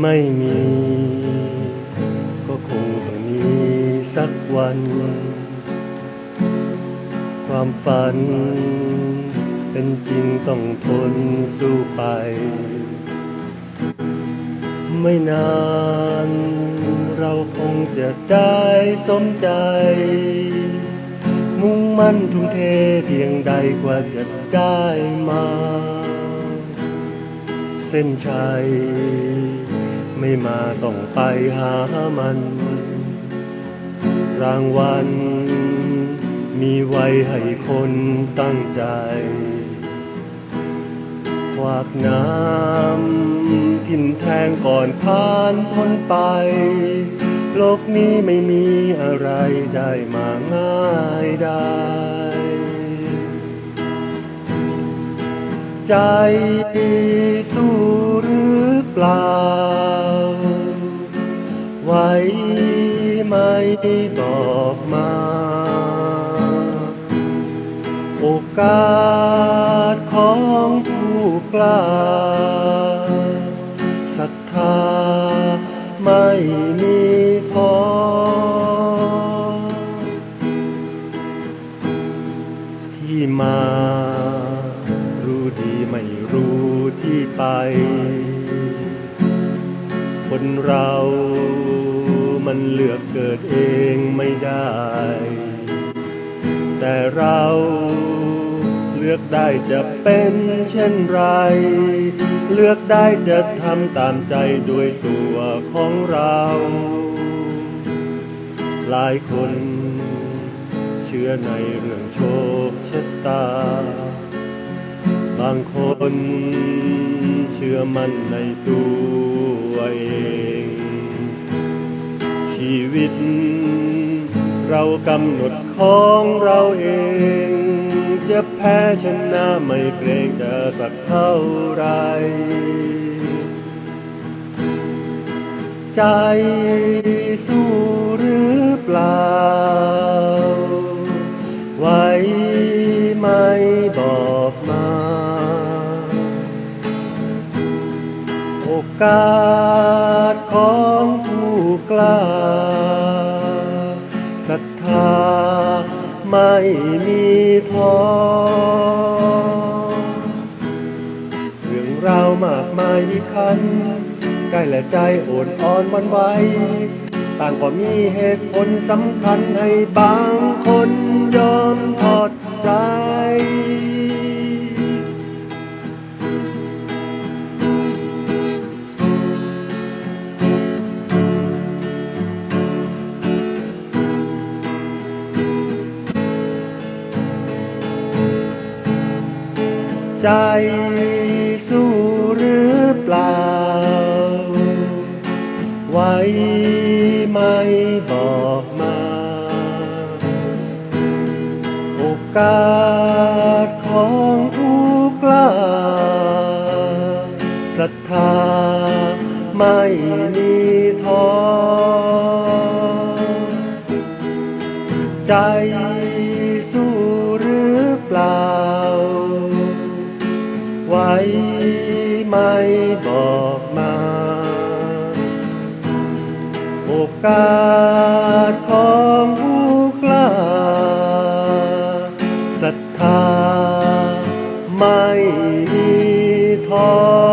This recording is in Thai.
ไม่มี ก็คงต้องมีสักวัน ความฝัน เป็นจริงต้องทนสู้ไป ไม่นาน เราคงจะได้สมใจ มุ่งมั่นทุ่มเทเพียงใดกว่าจะได้มา เส้นชัย ไม่มาต้องไปหามัน รางวัลมีไว้ให้คนตั้งใจขวากน้ำทิ่นแทงก่อนผ่านพ้นไป โลกนี้ไม่มีอะไรได้มาง่ายได้ ใจสู้หรือ ปล่า ไว้ไหม่บอกมา โอกาสของผู้กล้าศรัทธาไม่มีท้อที่มารู้ดีไม่รู้ที่ไป คนเรามันเลือกเกิดเองไม่ได้ แต่เราเลือกได้จะเป็นเช่นไร เลือกได้จะทำตามใจด้วยตัวของเรา หลายคนเชื่อในเรื่องโชคชะตา บางคนเชื่อมั่นในตัว เอง ชีวิต เรากำหนดของเราเอง จะแพ้ชนะไม่เกรงจะสักเท่าไร ใจ กาสของผู้กล้าศรัทธาไม่มีท้อเรื่องราวมากมายที่คันใกล้และใจโอดอ่อนวันไหวต่างก็มีเหตุผลสำคัญให้บางคน ใจสู้หรือเปล่า ไว้ไม่บอกมา โอกาสของผู้กล้าศรัทธาไม่มีท้อใจ ไว้ไม่บอกมา โอกาสของผู้กล้าศรัทธาไม่มีท้อ